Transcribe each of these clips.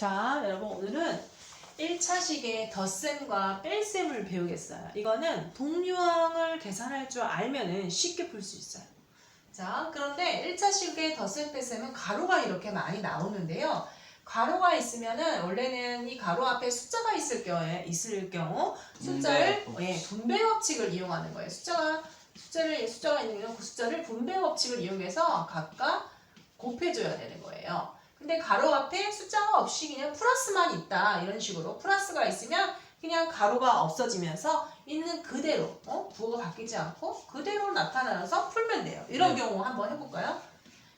자, 여러분 오늘은 1차식의 덧셈과 뺄셈을 배우겠어요. 이거는 동류항을 계산할 줄 알면은 쉽게 풀 수 있어요. 자, 그런데 1차식의 덧셈 뺄셈은 가로가 이렇게 많이 나오는데요. 가로가 있으면은 원래는 이 가로 앞에 숫자가 있을 경우에 있을 경우 숫자를 분배 예, 분배 법칙을 이용하는 거예요. 숫자가 숫자를 숫자가 있는 경우 그 숫자를 분배 법칙을 이용해서 각각 곱해줘야 되는 거예요. 근데 가로 앞에 숫자가 없이 그냥 플러스만 있다 이런 식으로 플러스가 있으면 그냥 가로가 없어지면서 있는 그대로 어? 부호가 바뀌지 않고 그대로 나타나서 풀면 돼요. 이런 네. 경우 한번 해볼까요?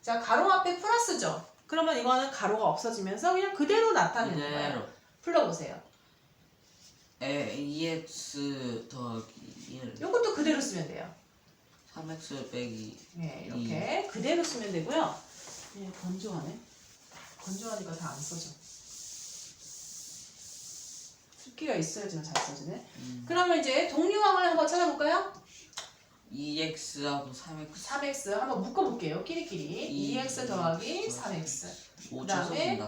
자 가로 앞에 플러스죠. 그러면 이거는 가로가 없어지면서 그냥 그대로 나타내는 거예요. 그대로 풀러보세요. 에, EX 더하기 1 이것도 그대로 쓰면 돼요. 3X 빼기 네, 이렇게 그대로 쓰면 되고요. 예, 건조하네. 건조하니까 다 안 써져. 습기가 있어야지만 잘 써지네. 음, 그러면 이제 동류항을 한번 찾아볼까요? EX하고 3X 3x 한번 묶어볼게요. 끼리끼리. 이- 2x 더하기 3x. 5초 그다음에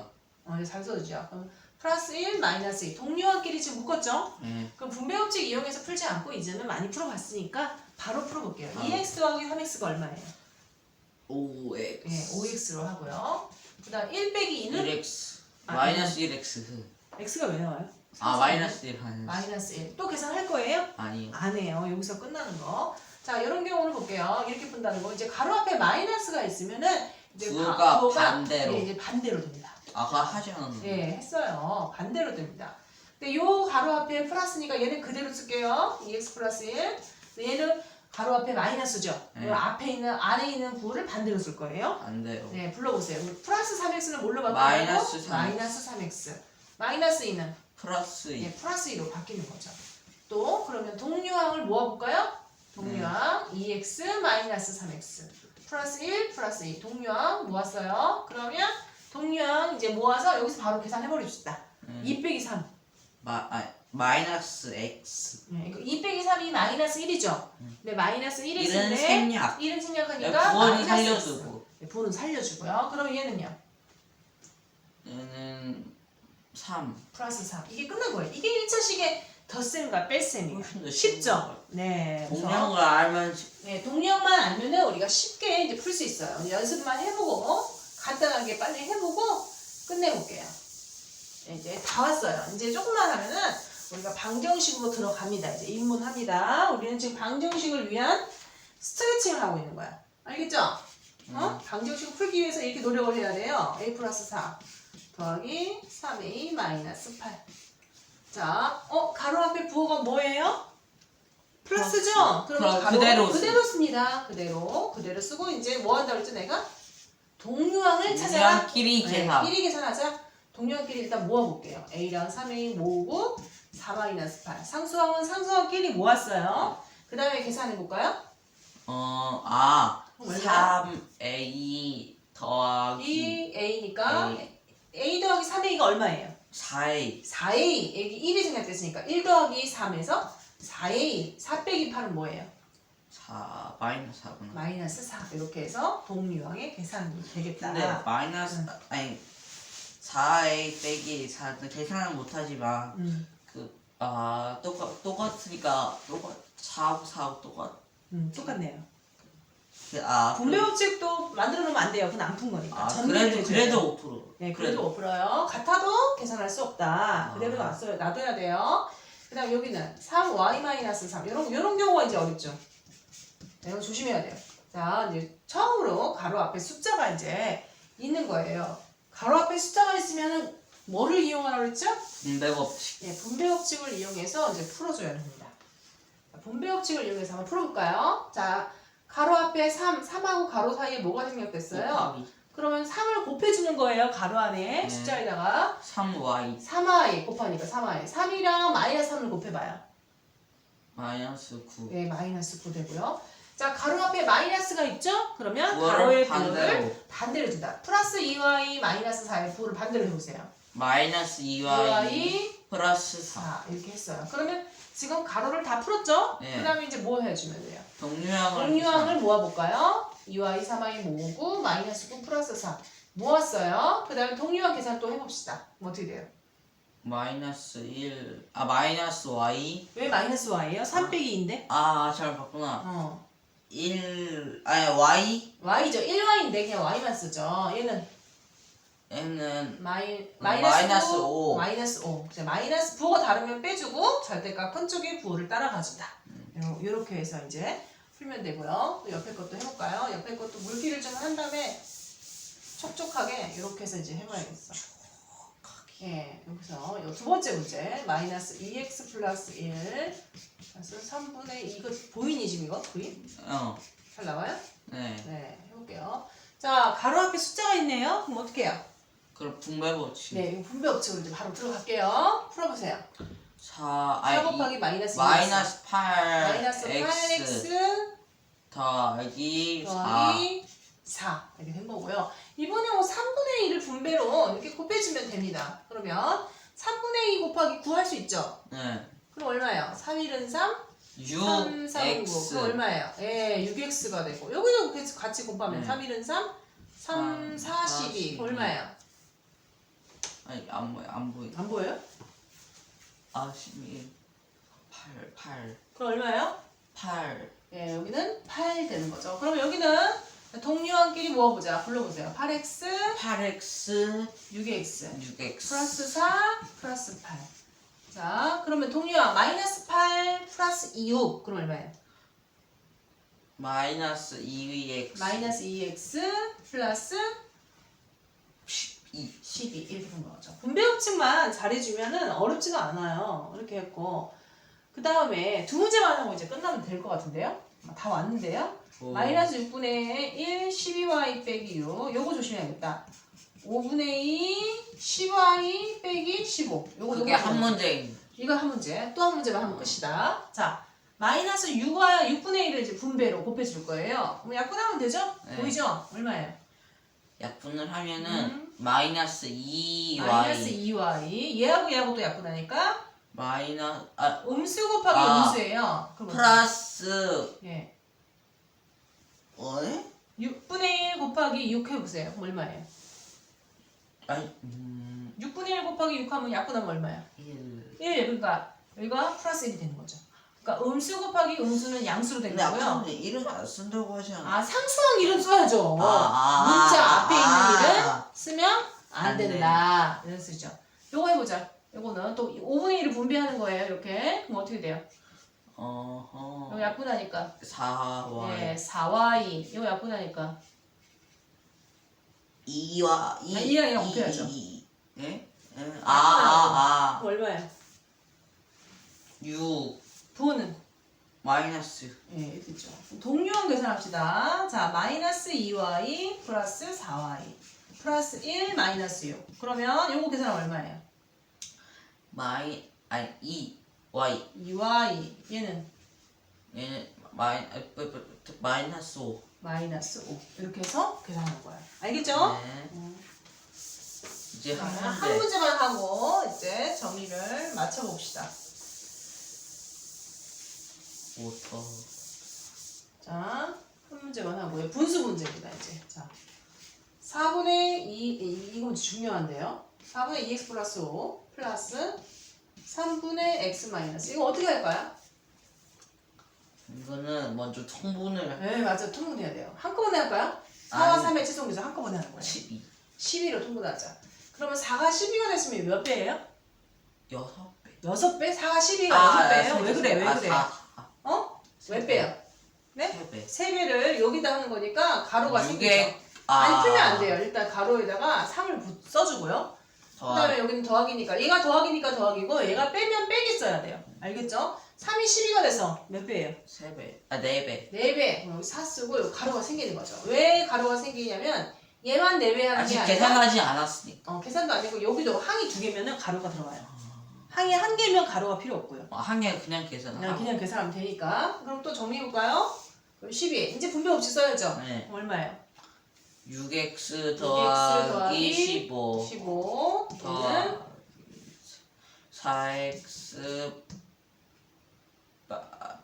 어, 이제 잘 써주죠. 그럼 플러스 1, 마이너스 2. 동류항끼리 지금 묶었죠? 네. 그럼 분배법칙 이용해서 풀지 않고 이제는 많이 풀어봤으니까 바로 풀어볼게요. 아. 2x 더하기 3x가 얼마예요? 5X 예, 5x로 하고요. 그 다음 1 빼기 2는 1X 아, 마이너스 1X x가 왜 나와요? 아 마이너스 1 하는 마이너스 1. 또 계산할 거예요? 아니요 안 해요. 여기서 끝나는 거. 자, 이런 경우를 볼게요. 이렇게 푼다는 거. 이제 가로 앞에 마이너스가 있으면은 이제 부호가 바- 부호가 반대로. 예, 이제 반대로 됩니다. 아까 하지 않았는데 예, 했어요. 반대로 됩니다. 근데 요 가로 앞에 플러스니까 얘는 그대로 쓸게요. 2x 플러스 1. 얘는 가로 앞에 마이너스죠. 네. 요 앞에 있는 안에 있는 부호를 반대로 쓸 거예요. 안 돼요 네, 불러보세요. 플러스 3x는 뭘로 바꾸고 마이너스 3x. 마이너스 3x. 마이너스 2는 플러스 2 예, 플러스 2로 바뀌는 거죠. 또 그러면 동류항을 모아볼까요? 동류항 2x 마이너스 3x 플러스 1 플러스 2 동류항 모았어요. 그러면 동류항 이제 모아서 여기서 바로 계산해 버립시다. 음. 2 빼기 3. 마, 아, 마이너스 X 네, 이거 2 빼기 3이 마이너스 1이죠. 근데 마이너스 1이 1은 있는데 생략 1은 생략하니까 네, 부원이 마이너스 X. 살려주고 네, 부호는 살려주고요. 그럼 얘는요? 얘는 3 플러스 3. 이게 끝난 거예요. 이게 1차식의 덧셈과 뺄셈이에요. 훨씬 더 쉽죠? 네. 그래서 동량을 알면 네, 동력만 알면은 우리가 쉽게 이제 풀 수 있어요. 연습만 해보고 간단하게 빨리 해보고 끝내볼게요. 네, 이제 다 왔어요. 이제 조금만 하면은 우리가 방정식으로 들어갑니다. 이제 입문합니다. 우리는 지금 방정식을 위한 스트레칭을 하고 있는 거야. 알겠죠? 어? 방정식을 풀기 위해서 이렇게 노력을 해야 돼요. a 플러스 4 더하기 3a 마이너스 8. 자, 어 가로 앞에 부호가 뭐예요? 플러스죠? 그러면 그럼 가로 그대로 그대로 씁니다. 그대로 그대로 쓰고 이제 뭐 한다고 했죠 내가? 동류항을 찾아라. 동량끼리 네, 계산 1위 계산하자. 동류항끼리 일단 모아볼게요. A랑 3A 모으고 4-8. 상수항은 상수항끼리 모았어요. 그 다음에 계산해 볼까요? 어 아 얼마? 3A 더하기 2A니까 A 더하기 3A가 얼마예요? 4A 4A. 여기 1이 생략됐으니까 1 더하기 3에서 4A. 4 빼기 8은 뭐예요? 4 마이너스 4구나 마이너스 4. 이렇게 해서 동류항의 계산이 되겠다. 근데 마이너스 응. 아니 4A 빼기 4는 계산은 못하지만 음, 그 아 똑같 똑같으니까 똑같 4하고 4하고 똑같 음, 똑같네요. 그, 아 분배 법칙도 만들어 놓으면 안 돼요. 그건 안 푼 거니까. 아 전개를 그래도 그래도 돼요. 5% 네, 그래도 못 풀어요. 같아도 계산할 수 없다. 아. 그대로 놨어요. 놔둬야 돼요. 그 다음 여기는 3y-3. 요런, 요런 경우가 이제 어렵죠. 네, 이거 조심해야 돼요. 자, 이제 처음으로 가로 앞에 숫자가 이제 있는 거예요. 가로 앞에 숫자가 있으면은 뭐를 이용하라고 그랬죠? 분배 법칙 예, 분배 법칙을 이용해서 이제 풀어줘야 합니다. 자, 분배 법칙을 이용해서 한번 풀어볼까요? 자, 가로 앞에 3, 3하고 가로 사이에 뭐가 생략됐어요? 곱하기 그러면 3을 곱해주는 거예요. 가로 안에 네. 숫자에다가 3Y 3i 곱하니까 3i 3이랑 마이너스 3을 곱해봐요. 마이너스 9 네, 마이너스 9 되고요. 자, 가로 앞에 마이너스가 있죠? 그러면 가로의 반대로. 부호를 반대로 준다. 플러스 2y 마이너스 4의 부호를 반대로 해보세요. 마이너스 2Y 2y 플러스 4 4 이렇게 했어요. 그러면 지금 가로를 다 풀었죠? 네. 그 다음에 이제 뭐 해주면 돼요? 동류항을 동류항을 모아볼까요? 2y 3i 모으고 마이너스 9 플러스 4 모았어요. 그 다음에 동류한 계산 또 해봅시다. 그럼 어떻게 돼요? 마이너스 1, 아 마이너스 y, 왜 마이너스 y예요? 3 빼기 2인데? 아 잘 봤구나. 어. 1, 아니 y, y죠. 1y인데 그냥 y만 쓰죠. 얘는 얘는 마이, 마이너스 마이너스 5. 5. 마이너스 5. 이제 마이너스 부호가 다르면 빼주고 절대값 큰 쪽의 부호를 따라 가준다. 요- 요렇게 해서 이제 풀면 되고요. 또 옆에 것도 해볼까요? 옆에 것도 물기를 좀 한 다음에 촉촉하게 이렇게 해서 이제 해봐야겠어. 예, 여기서 요두 번째 문제 마이너스 2x 플러스 1 그래서 3분의 2 이거 보이니 지금 이거? 보이? 어, 잘 나와요? 네. 네, 해볼게요. 자, 가로 앞에 숫자가 있네요. 그럼 어떻게 해요? 그럼 분배 법칙. 네, 이거 분배 법칙으로 이제 바로 들어갈게요. 풀어보세요. 4, 4 아니 곱하기 마이너스 2x. 마이너스 8, 마이너스 x 8x 더하기 4. 더하기 4 이렇게 된 거고요. 이번에 뭐 3분의 2를 분배로 이렇게 곱해주면 됩니다. 그러면 3분의 2 곱하기 9 할 수 있죠? 네. 그럼 얼마예요? 3 1은 3, 3, 3, 9. 6x. 그럼 얼마예요? 예, 6x가 되고 여기도 같이- 곱하면 네. 3 1은 3, 3, 4, 12. 그럼 얼마예요? 아니 안 보여 안 보여. 안 보여요? 아 11. 8, 8, 그럼 얼마예요? 8. 예, 여기는 8 되는 거죠. 그럼 여기는 동료한끼리 모아보자. 불러보세요. 8x, 8x, 6x. 6x. 플러스 4, 플러스 8. 자, 그러면 동료야 마이너스 8 플러스 26. 그럼 얼마예요? 마이너스 2x. 마이너스 2x 플러스 12. 12 이렇게 된 거죠. 분배 법칙만 잘해주면은 어렵지가 않아요. 이렇게 했고 그 다음에 두 문제만 하고 이제 끝나면 될 것 같은데요? 다 왔는데요? 오. 마이너스 6분의 1 12y 빼기 6 요거 조심해야겠다. 5분의 2 10y 빼기 15 요거 그게 한 문제입니다. 이거 한 문제 또 한 문제만 하면 끝이다. 자 마이너스 6와 6분의 1을 이제 분배로 곱해줄 거예요. 그럼 약분하면 되죠? 네. 보이죠? 얼마예요? 약분을 하면은 음. 마이너스 2y 마이너스 2y 얘하고 얘하고 또 약분하니까 마이너스 아 음수 곱하기 아. 음수예요. 그럼 플러스 예. 어? 6분의 1 곱하기 6 해보세요. 얼마예요? 아니 음 6분의 1 곱하기 6 하면 약분하면 얼마야? 1. 1. 그러니까 여기가 플러스 1이 되는 거죠. 그러니까 음수 곱하기 음수는 양수로 된 근데 아까 거고요. 이름 안 쓴다고 하지 않아? 아 상수항 이름 써야죠. 아, 아, 문자 아, 앞에 아. 있는 일은 쓰면 안 안 돼. 된다. 이런 쓰죠. 요거 해보자. 요거는 또 5분의 1을 분배하는 거예요. 이렇게. 그럼 어떻게 돼요? 어허 이거 약분하니까 4y 네, 4y. 이거 약분하니까 2와 2 아, 이랑 이랑 곱해야죠. 예? 예? 아 아아 그럼 얼마예요? 6 부호는 마이너스 예, 이렇게 있죠. 동류원 계산합시다. 자, 마이너스 2y 플러스 4y 플러스 1 마이너스 6. 그러면 요거 계산하면 얼마예요? 마이 아니 2 y 2y 얘는 얘는 마이 아, 뭐, 뭐, 마이너스 5 마이너스 5. 이렇게 해서 계산하는 거예요. 알겠죠? 네. 음. 이제 자, 한 한 문제 문제만 하고 이제 정리를 맞춰봅시다. 5터 자, 한 문제만 하고요. 분수 문제입니다, 이제. 자, 4분의 2, 이- 이건 중요한데요. 4분의 2x 플러스 5 플러스 3분의 x 마이너스. 이거 어떻게 할까요? 이거는 먼저 통분을 네, 맞아. 통분해야 돼요. 한꺼번에 할까요? 4와 아니. 3의 치성비서 한꺼번에 하는 거예요. 12 12로 통분하자. 그러면 4가 12가 됐으면 몇 배예요? 6배 6배? 4가 12가 6배예요? 왜 그래? 왜 그래? 아, 어? 왜 빼요? 네? 3배 3배를 여기다 하는 거니까 가로가 생기죠. 아, 아니 풀면 안 돼요. 일단 가로에다가 3을 써주고요. 그 다음에 여기는 더하기니까 얘가 더하기니까 더하기고 얘가 빼면 빼기 써야 돼요. 알겠죠? 3이 12가 돼서 몇 배예요? 3배 아 4배 4배. 여기 4 쓰고 여기 가로가 생기는 거죠. 왜 가로가 생기냐면 얘만 4배 하는 게 아직 아니라 계산하지 않았으니까 어, 계산도 아니고 여기도 항이 두 개면은 가로가 들어가요. 항이 한 개면 가로가 필요 없고요. 어, 한개 그냥 계산하고 그냥 계산하면 되니까. 그럼 또 정리해 볼까요? 그럼 12. 이제 분배 없이 써야죠. 네. 얼마예요? 6x 6x 더하기 더하기 15 15. 얘는 더하기 4x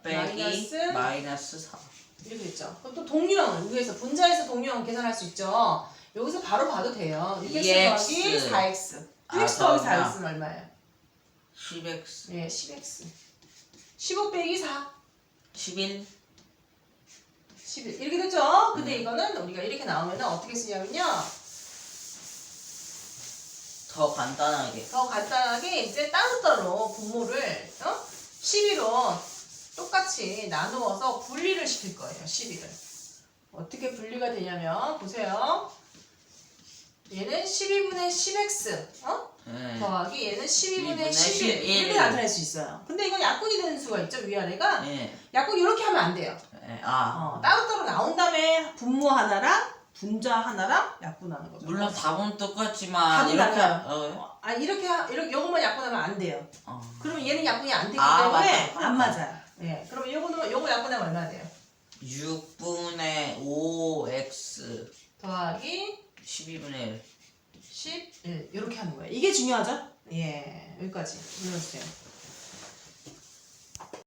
빼기 마이너스 마이너스 4 이렇게 됐죠. 그럼 또 동류항을 위해서 분자에서 동류항 계산할 수 있죠. 여기서 바로 봐도 돼요. 6x 2x. 더하기 4x. 아, 6x 더하기 그렇구나. 4x는 얼마예요? 10x 예, 10x. 15 빼기 4. 11 11. 이렇게 됐죠? 근데 음. 이거는 우리가 이렇게 나오면 어떻게 쓰냐면요. 더 간단하게 더 간단하게 이제 따로따로 분모를 어? 12로 똑같이 나누어서 분리를 시킬 거예요. 12를. 어떻게 분리가 되냐면 보세요. 얘는 12분의 10x 어? 네. 더하기 얘는 12분의 12분의 11 이렇게 11. 나타낼 수 있어요. 근데 이건 약분이 되는 수가 있죠 위아래가. 네. 약분 이렇게 하면 안 돼요. 네. 아 어, 따로따로 나온 다음에 분모 하나랑 분자 하나랑 약분하는 거죠. 물론 답은 똑같지만 답은 이렇게 달라요. 어, 아 이렇게 하- 이렇게 요것만 약분하면 안 돼요. 어. 그러면 얘는 약분이 안 되기 아, 때문에 맞아. 안 맞아요. 예. 그러면 요거는 요거 약분하면 얼마나 돼요? 6분의 5x 더하기 12분의 1 11 이렇게 하는 거예요. 이게 중요하죠? 예. 여기까지 눌러주세요.